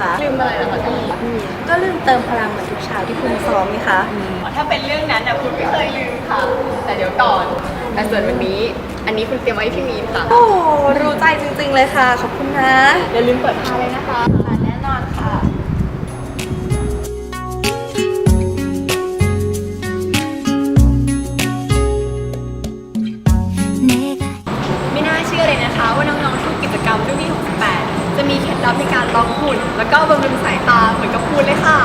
คะลืมอะไรเหรอคะพี่ก็ลืมเติมพลังเหมือนทุกเช้าที่คุณซ้อมนี่คะ ถ้าเป็นเรื่องนั้นนะคุณไม่เคยลืมค่ะ แต่เดี๋ยวก่อนแต่ส่วนวันนี้ อันนี้คุณเตรียมไว้ให้พี่มีนค่ะ โอ้รู้ใจจริงๆเลยค่ะ ขอบคุณนะ อย่าลืมเปิดผ้าเลยนะคะ ในการล็อกหุ่น แล้วก็บำรุงสายตาเหมือนกับพูดเลยค่ะ